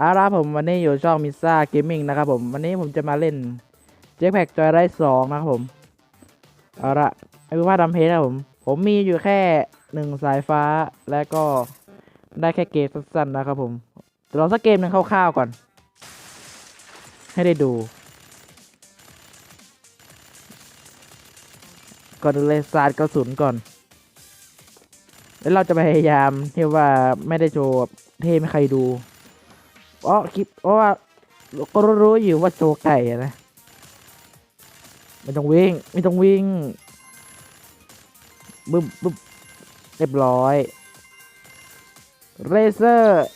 เอาละผมวันนี้อยู่ช่องมิซ่าเกมมิ่งนะครับผมวันนี้ผมจะมาเล่นเจ็คแพ็กจอยไรสองนะครับผมเอาละไม่ว่าดำเพจนะผม ผมมีอยู่แค่หนึ่งสายฟ้าและก็ได้แค่เกมสั้นๆนะครับผมเดี๋ยวเราสักเกมหนึ่งคร่าวๆก่อน ให้ได้ดูก่อนเลยสาดกระสุนก่อน แล้วเราจะพยายามที่ว่าไม่ได้โชว์แบบเท่ไม่ใครดู เพราะคลิปเพราะว่าก็รู้อยู่ว่าโชว์ไก่นะไม่ต้องวิ่งไม่ต้องวิ่งบึ้มบึ้มเรียบร้อยเรเซอร์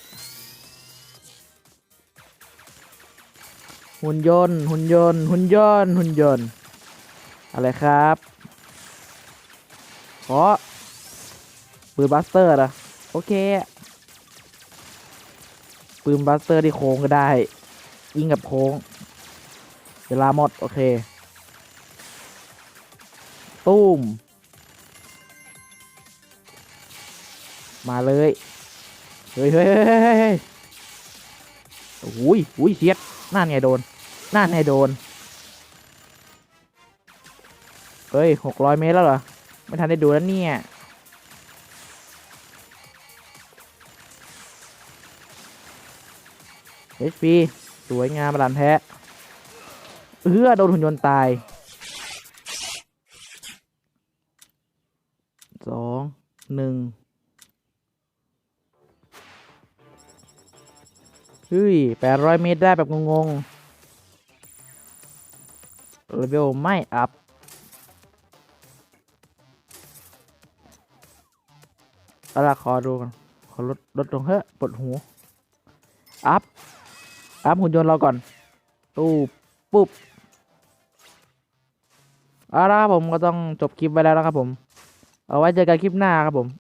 หุ่นยนต์หุ่นยนต์หุ่นยนต์หุ่นยนต์อะไรครับขอปืนบัสเตอร์นะโอเค ปืนบัสเตอร์ที่โค้งก็ได้ ยิงกับโค้ง เวลาหมด โอเค ตุ้ม มาเลย เฮ้ยเฮ้ยเฮ้ยเฮ้ยเฮ้ยโอ้ยโอ้ยเสียดหนั่นไงโดนหนั่นไงโดน เฮ้ยหกร้อยเมตรแล้วเหรอ ไม่ทันได้ดูแล้วเนี่ย HP สวยงามบาลานแท้เอื้อโดนหุ่นยนต์ตายสองหนึ่งเฮ้ยแปดร้อยเมตรได้แบบงงๆเลเวลไม่อัพเอาละขอดูกันขอลดลดลงเฮ้ยปวดหู อัพ อัพหุ่นยนต์เราก่อนตู้ปุ๊บเอาละครับผมก็ต้องจบคลิปไปแล้วนะครับผม เอาไว้เจอกันคลิปหน้าครับผม